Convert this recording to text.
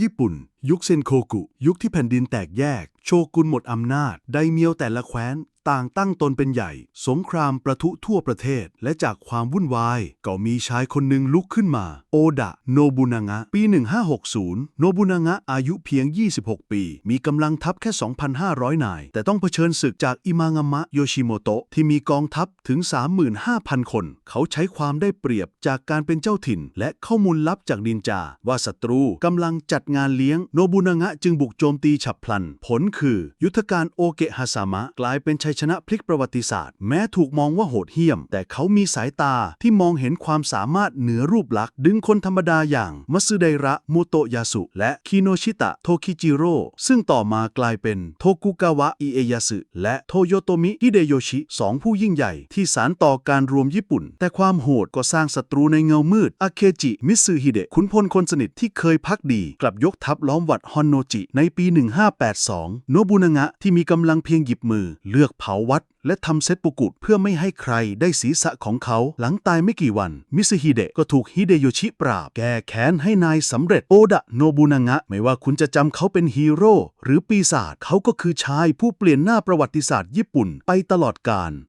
ญี่ปุ่น ยุคเซนโคกุ ยุคที่แผ่นดินแตกแยก โชกุนหมดอำนาจ ไดเมียวแต่ละแคว้น ต่างตั้งตนเป็นใหญ่ สงครามประทุทั่วประเทศ และจากความวุ่นวาย ก็มีชายคนหนึ่งลุกขึ้นมา โอดะ โนบุนางะ ปี 1560 โนบุนางะอายุเพียง 26 ปี มีกำลังทัพแค่ 2,500 นาย แต่ต้องเผชิญศึกจากอิมางามะโยชิโมโตะที่มีกองทัพถึง 35,000 คน เขาใช้ความได้เปรียบจากการเป็นเจ้าถิ่น และข้อมูลลับจากนินจาว่าศัตรูกำลังจัดงานเลี้ยงโนบุนางะจึงบุกโจมตีฉับพลัน ผลคือ ยุทธการโอเกะฮาซามะกลายเป็นชัยชนะพลิกประวัติศาสตร์ แม้ถูกมองว่าโหดเหี้ยม แต่เขามีสายตาที่มองเห็นความสามารถเหนือรูปลักษณ์ ดึงคนธรรมดาอย่างมัตสึไดระโมโตยาสุและคิโนชิตะโทคิจิโร่ซึ่งต่อมากลายเป็นโทกุกาวะอิเอยาสึและโทโยโตมิฮิเดโยชิสองผู้ยิ่งใหญ่ที่สานต่อการรวมญี่ปุ่น แต่ความโหดก็สร้างศัตรูในเงามืดอาเคจิมิซึฮิเดะขุนพลคนสนิทที่เคยพักดี กลับยกทัพล้อมวัดฮอนโนจิ ในปี 1582 โนบุนางะที่มีกำลังเพียงหยิบมือ เลือกเผาวัด และทำเซตปุกุดเพื่อไม่ให้ใครได้ศีรษะของเขา หลังตายไม่กี่วัน มิซฮิเดะก็ถูกฮิเดโยชิปราบ แก้แค้นให้นายสำเร็จโอดะโนบุนางะ ไม่ว่าคุณจะจำเขาเป็นฮีโร่หรือปีศาจเขาก็คือชายผู้เปลี่ยนหน้าประวัติศาสตร์ญี่ปุ่นไปตลอดกาล